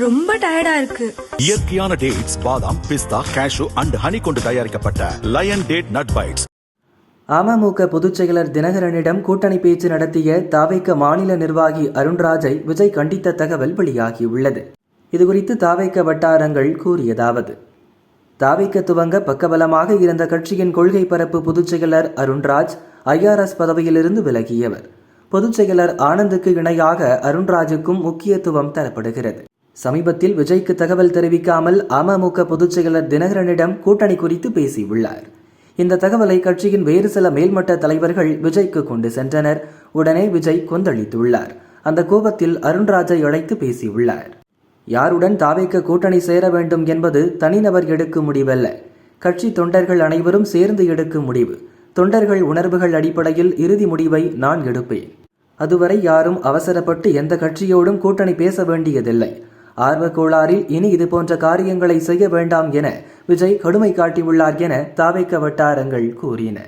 ரொம்ப டயர்டா இருக்கு. இயற்கையான டேட்ஸ் பாதாம் பிஸ்தா கேஷு அண்ட் ஹனி கொண்டு தயாரிக்கப்பட்ட lion date nut bites AMMK பொதுச் செயலர் தினகரனிடம் கூட்டணி பேச்சு நடத்திய தாவேக்க மாநில நிர்வாகி அருண்ராஜை விஜய் கண்டித்த தகவல் வெளியாகியுள்ளது. இதுகுறித்து தாவேக்க வட்டாரங்கள் கூறியதாவது. தாவேக்க துவங்க பக்கபலமாக இருந்த கட்சியின் கொள்கை பரப்பு பொதுச் செயலர் அருண்ராஜ் ஐஆர்எஸ் பதவியிலிருந்து விலகியவர். பொதுச் செயலர் ஆனந்துக்கு இணையாக அருண்ராஜுக்கும் முக்கியத்துவம் தரப்படுகிறது. சமீபத்தில் விஜய்க்கு தகவல் தெரிவிக்காமல் அமமுக பொதுச் செயலர் தினகரனிடம் கூட்டணி குறித்து பேசியுள்ளார். இந்த தகவலை கட்சியின் வேறு சில மேல்மட்ட தலைவர்கள் விஜய்க்கு கொண்டு சென்றனர். உடனே விஜய் கொந்தளித்துள்ளார். அந்த கோபத்தில் அருண்ராஜை அழைத்து பேசியுள்ளார். யாருடன் தாவேக்க கூட்டணி சேர வேண்டும் என்பது தனிநபர் எடுக்கும் முடிவல்ல. கட்சி தொண்டர்கள் அனைவரும் சேர்ந்து எடுக்கும் முடிவு. தொண்டர்கள் உணர்வுகள் அடிப்படையில் இறுதி முடிவை நான் எடுப்பேன். அதுவரை யாரும் அவசரப்பட்டு எந்த கட்சியோடும் கூட்டணி பேச வேண்டியதில்லை. ஆர்வக்கோளாறில் இனி இது போன்ற காரியங்களை செய்ய வேண்டாம் என விஜய் கடுமை காட்டியுள்ளார் என தாவேக்க வட்டாரங்கள் கூறின.